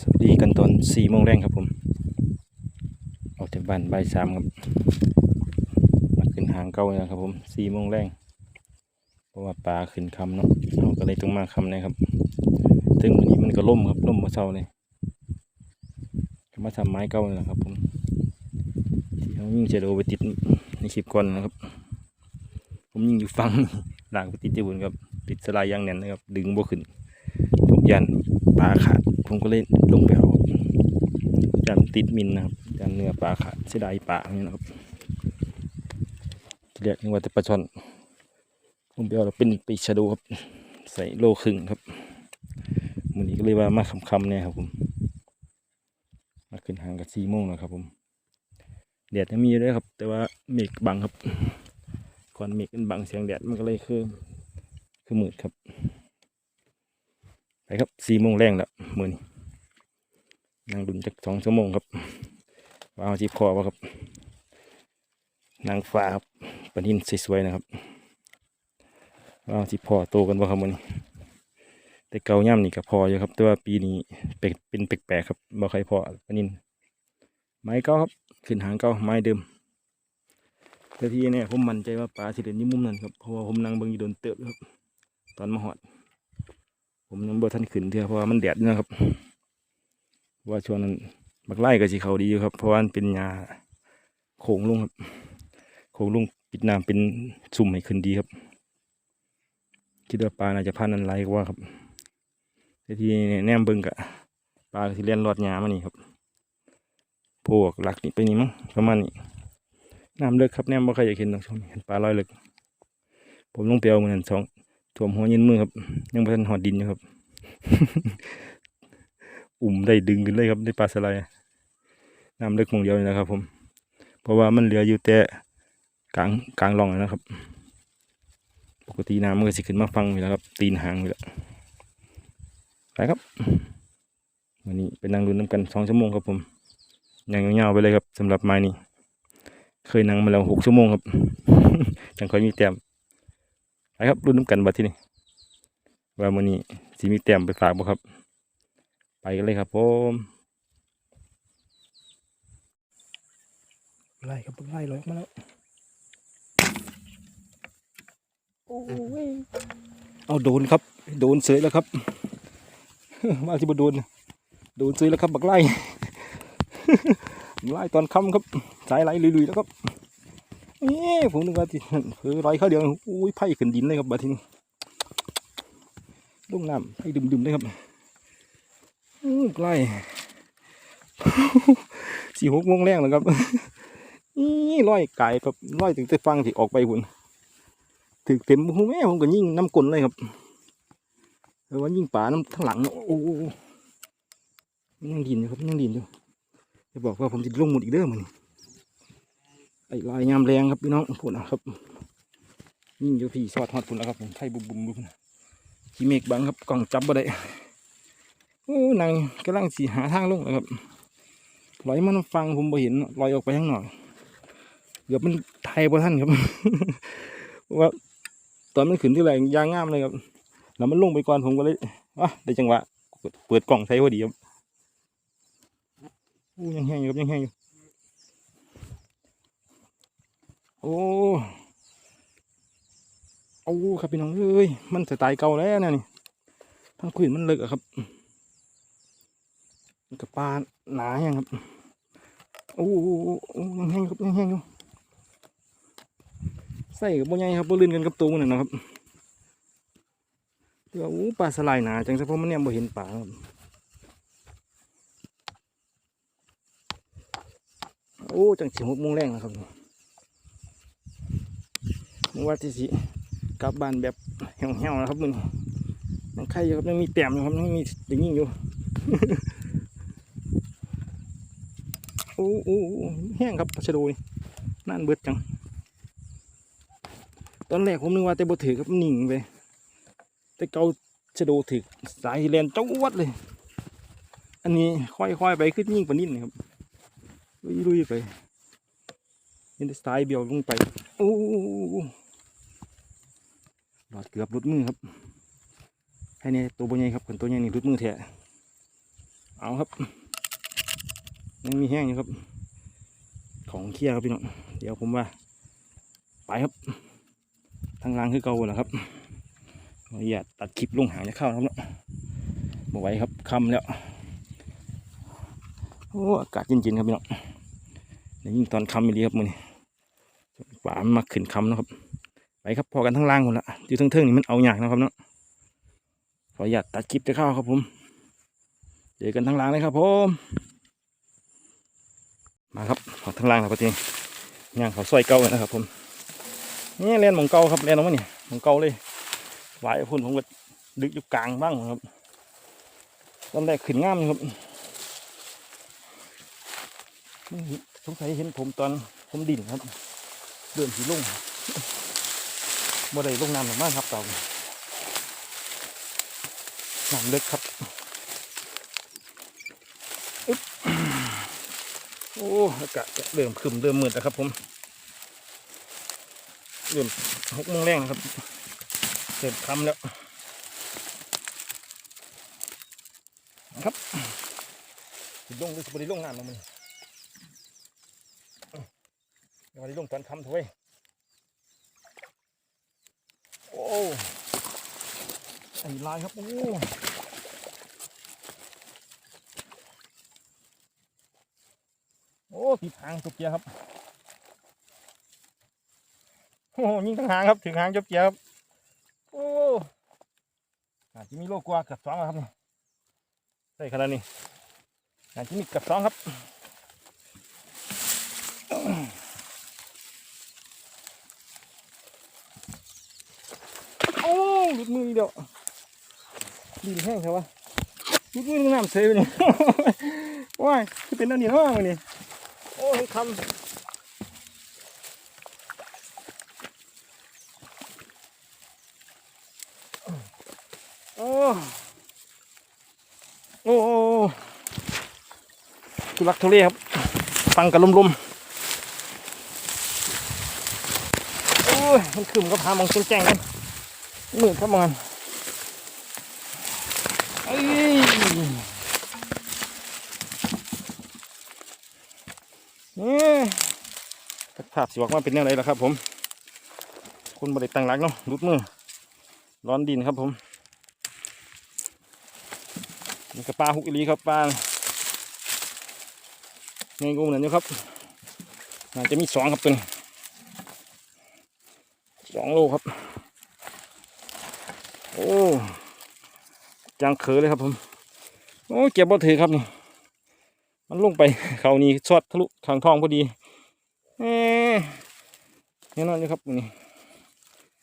สวัสดีกันตอนสี่โมงแรงครับผม ออกจากบ้านบ่ายสามครับ มาขึ้นหางเก้าแล้วครับผมสี่โมงแรงเพราะว่าปลาขึ้นคำเนาะเราก็เลยต้องมาคำนะครับซึ่งวันนี้มันก็ล่มครับล่มมาเช้าเลยมาทำไม้เก้าแหละครับผมที่เขายิ่งจะโดไปติดในคลิปก่อนนะครับ ผมยิ่งอยู่ฟังหลังไปติดที่บุญครับติดสลายยางแน่นนะครับ ดึงบ่ขึ้นผมยัน ปลาขาด ผมก็เลยลงไปเอายันติดมินนะครับยันเนื้อปลาขาดเสียดายปลาอย่างนี้นะครับเรียกว่าแต่ปลาช่อนผมไปเอาแล้วเป็นปีชะโดครับ ใส่โลครึ่งครับมือนี้ก็เลยว่ามาคำๆเนี่ยครับผมมาขึ้นหางกับสี่โมงแล้วครับผมแดดยังมีอยู่ด้วยครับ แต่ว่าเมฆบังครับก่อนเมฆมันบังเสียงแดดมันก็เลยคือ คือมืดครับ ไปครับสี่โมงแรงแล้วมือนี้นั่งดุนจักสองชั่วโมงครับวางจีบคอวะครับ นางฟ้าครับปนินสวยๆนะครับวางจีบพอโตกันบ่ครับมือนี้แต่เกาย่ำนี่ก็พออยู่ครับ แต่ว่าปีนี้เป็นเป็นแปลกๆครับบ่ใครพอปนินไม้เก้าครับขึ้นหางเก้าไม้เดิมแต่ที่เนี่ยผมมั่นใจว่าปลาสิเด่นยี่มุมนั่นครับเพราะว่าผมนั่งเบิ่งอยู่โดนเติบครับ ตอนมาหอด ผมยังบ่ทันขึ้นเถอะเพราะว่ามันแดดนะครับ ว่าช่วงนั้นบักไล่ก็สิเขาดีอยู่ครับ เพราะว่ามันเป็นหญ้าโขงลุงครับโขงลุงปิดน้ำเป็นสุ่มให้ขึ้นดีครับ คิดว่าปลาน่าจะพันนันไรกว่าครับแต่ที่แนมเบิ่งกะปลาที่เล่นรอดหญ้ามานี่ครับ พวกหลักนี่ไปนี่มั้งประมาณนี้น้ำเลิกครับแนมบ่เคยอยากเห็นหรอกช่วงนี้เห็นปลาลอยเลิกผมลงไปเอาเงินสอง ถ่วมหัวเย็นมือครับ ยังไม่ทันหอดดินอยู่ครับ อุ่มได้ดึงขึ้นเลยครับได้ปลาสไลด์น้ำเล็กมองเดียวนี่นะครับ ผม เพราะว่ามันเหลืออยู่แต่กลางกลางร่องนะครับ ปกติน้ำมันก็สิขึ้นมาฟังอยู่แล้วครับ ตีนหางอยู่แล้วไปครับวันนี้เป็นนั่งรุนน้ำกันสองชั่วโมงครับผมยังยาวๆไปเลยครับสำหรับไม้นี้ เคยนั่งมาแล้วหกชั่วโมงครับยังค่อยมีแต้ม ไปครับรุ่นน้ำกันบัดที่นี่ว่ามื้อนี้สิมีแต้มไปฝากบ่ครับ ไปกันเลยครับผมไล่ครับไล่ลอยออกมาแล้วโอ้ยเอาโดนครับ โดนเสยแล้วครับ มาที่บ่โดนโดนเสยแล้วครับ บักไล่ไล่ตอนค่ำครับสายไหลลุยๆแล้วครับเอ๊ะ ผมนึกว่าที่เออร้อยข้าเดียวอุ้ยไผ่ขึ้นดินเลยครับบัดทีนี้ลงน้ำให้ดึมๆเลยครับอื้อใกล้สี่หกโมงแรงแล้วครับนี่ร้อยไก่ครับร้อยถึงจะฟังที่ออกไปหุ่นถึงเต็มหูแม่ผมก็ยิ่งน้ำกลนเลยครับแต่ว่ายิ่งป่าน้ำทั้งหลังโอ้ยังดินอยู่ครับยังดินอยู่จะบอกว่าผมจะลงหมดอีกเด้อมัน ไอ้ลายยามแรงครับพี่น้องพูดนะครับยิ่งอยู่พี่สอดฮอดพุ่นแล้วครับผมไทยบุบบุบบุบขี้เมฆบังครับกล่องจับบ่ได้โอ้นางกำลังสีหาทางลงนะครับลอยมันฟังผมบ่เห็นลอยออกไปข้างนอกเกือบมันไทยบ่ท่านครับว่าตอนมันขึ้นที่แรยางงามเลยครับแล้วมันลงไปก่อนผมก็เลยอะได้จังหวะเปิดกล่องใช้พอดีครับโอ้ยังแห้งอยู่ครับยังแห้งอยู่โอ้โอ้ครับพี่น้องเอ้ยมันสไตล์เก่าแล้วนะนี่ทั้งขืนมันเลิกอะครับกับปลาหนาอย่างครับโอ้โอ้โอ้โอ้ยังแห้งครับยังแห้งอยู่ใส่กับโบ่ใหญ่ครับโบ่ลื่นกันกับตัวมันนะนะครับเดี๋ยวโอ้ปลาสลายหนาจังซะเพราะมันเนี่ยบ่เห็นปลาครับโอ้จังสิหกโมงแรงนะครับ ว่าที่สิกลับบ้านแบบเหี่ยวๆนะครับมึงยังใครอยู่ครับยังมีแต้มอยู่ครับยังมีดึงยิ่งอยู่โอ้โอ้แห้งครับชะโดนี่นั่นเบิดจัง ตอนแรกผมนึกว่าแต่บถือครับมันนิ่งไปแต่เกาชะโดถือสายแลนจ้วัดเลย อันนี้ค่อยๆไปขึ้นยิ่งกว่านิดนะครับลุยๆไปเห็นแต่สายเบี่ยวลงไปโอ้โอ้โอ้โอ้ หลอดเกือบรุดมือครับให้เนี่ยตัวบนใหญ่ครับคนตัวใหญ่นี่รุดมือแท้เอาครับยังมีแห้งอยู่ครับ ของเคี้ยครับพี่น้องเดี๋ยวผมว่า ไปครับ ทางล่างคือเก่าแหละครับออนุญาตัดคลิปลงหางจะเข้านะครับเนาะบ่ไหวครับค่ำแล้วโอ้อากาศเย็นๆครับพี่น้องยวยิ่งตอนคำไม่ดีครับมือนี้ป่ามันมาขึ้นคำนะครับ ครับพอกันทั้งล่างหมดละอยู่ทั้งเทิงนี่มันเอาอยางนะครับเนาะขออนุญาตตัดคลิปจะเข้าครับผมเจอกันทั้งล่างเลยครับผมมาครับขอทั้งล่างครับพี่ย่างเขาซอยเก่าเลยนะครับผมนี่เล่นมองเก่าครับเล่นออกมาเนี่ยมองเก่าเลยหวายพุ่นผมก็ดึกอยู่กลางบ้างครับตอนแรกขึ้นง่ามครับสงสัยเห็นผมตอนผมดิ่นครับ เดินสีลง บ่ได้ลงน้ำหรอกมากครับเต่าน้ำเลึกครับอโอ้อากาศจะเริ่มครึมเริ่มมืดแล้วครับผมเริ่มหกโมงแรงครับเริ่มค่ำแล้ว ครับสิดลงหรือสิบได้ลงน้ำแล้วมันเดี๋ยวได้ลงตอนค่ำเถอะเว้ย โอ้ไอ้ลายครับ โอ้โอ้ติดหางจุกเกียครับ โอ้ยิงทั้งหางครับถึงหางจุกเกียครับ โอ้อาจจะมีโลกว่าเกับสองครับเนี่ยใช่ขนาดนี้อาจจะมีเกับสองครับ โอ้หลุด มืออีเดียวดินแห้งใช่ปะหลุดมือน้ำเซยไปนี่ว้ายคือเป็นอันนี้ห้องมันนี่โอ้ยคำโอ้โอ้โอ้ทุลักทุเลครับ ฟังกันลมๆโอ้ยมันขึ้นก็พามองแจ้งๆกัน มืดครับมันเอ้ยนี่ภาพสิบอกว่าเป็นยังไงล่ะครับ ผม คุณบริตังหลักเนาะรุดมือ ร้อนดินครับผมนี่กระปลาฮุกอีลีครับปลาในงูนั่นอยู่ครับน่าจะมีสองครับตัวนี้สองโลครับ โอ้จังเขอเลยครับผม โอ้เก็บบ่ถือครับนี่ มันลงไปเขานี่ชอดทะลุขางทองพอดีเอ๊ะแน่นอนอยู่ครับนี่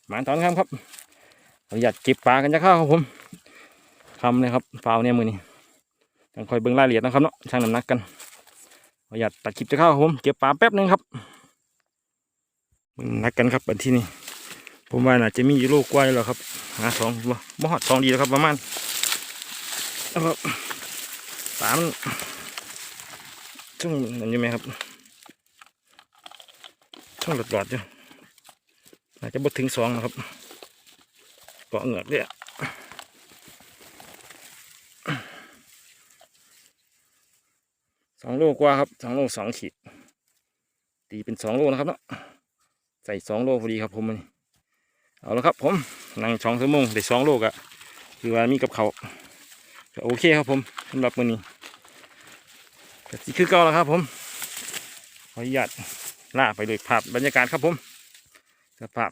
หมานตอนครับครับเราอยากเก็บปลากันจะเข้าครับผมคำเลยครับฟาวเนี่ยมือนี่ต้องคอยเบิ่งรายละเอียดนะครับเนาะช่างน้ำหนักกันเราอยากตัดคลิปจะเข้าครับผมเก็บปลาแป๊บหนึงครับเบิ่งน้ำหนักกันครับอันที่นี่ ผมว่าน่าจะมีอยู่โลกว่ายแล้วครับหาสองบ่บ่ฮอดสองดีแล้วครับประมาณแล้วครับปลามช่วงนั้นอยู่ไหมครับช่วงหลอดๆอยู่อาจจะบ่ถึงสองนะครับเกาะเหงือกเนี่ยสองโลกว่าครับสองโลสองขีดตีเป็นสองโลนะครับเนาะใส่สองโลพอดีครับผมมัน เอาละครับผมนั่งช่องชั่วโมงได้สองโลกอะคือว่ามีกับเขาก็โอเคครับผมสำหรับมื้อนี้ก็สิคือเก่าแล้วครับผมขออนุญาตล่าไปเลยภาพบรรยากาศครับผมสภาพ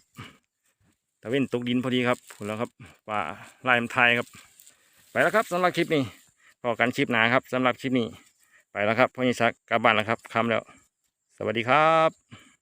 ตะเว้นตกดินพอดีครับผลแล้วครับป่าลายมไทยครับ ไปแล้วครับสำหรับคลิปนี้พอกันคลิปหนาครับสำหรับคลิปนี้ ไปแล้วครับพ่อยิสักกลับบ้านแล้วครับคำแล้ว สวัสดีครับ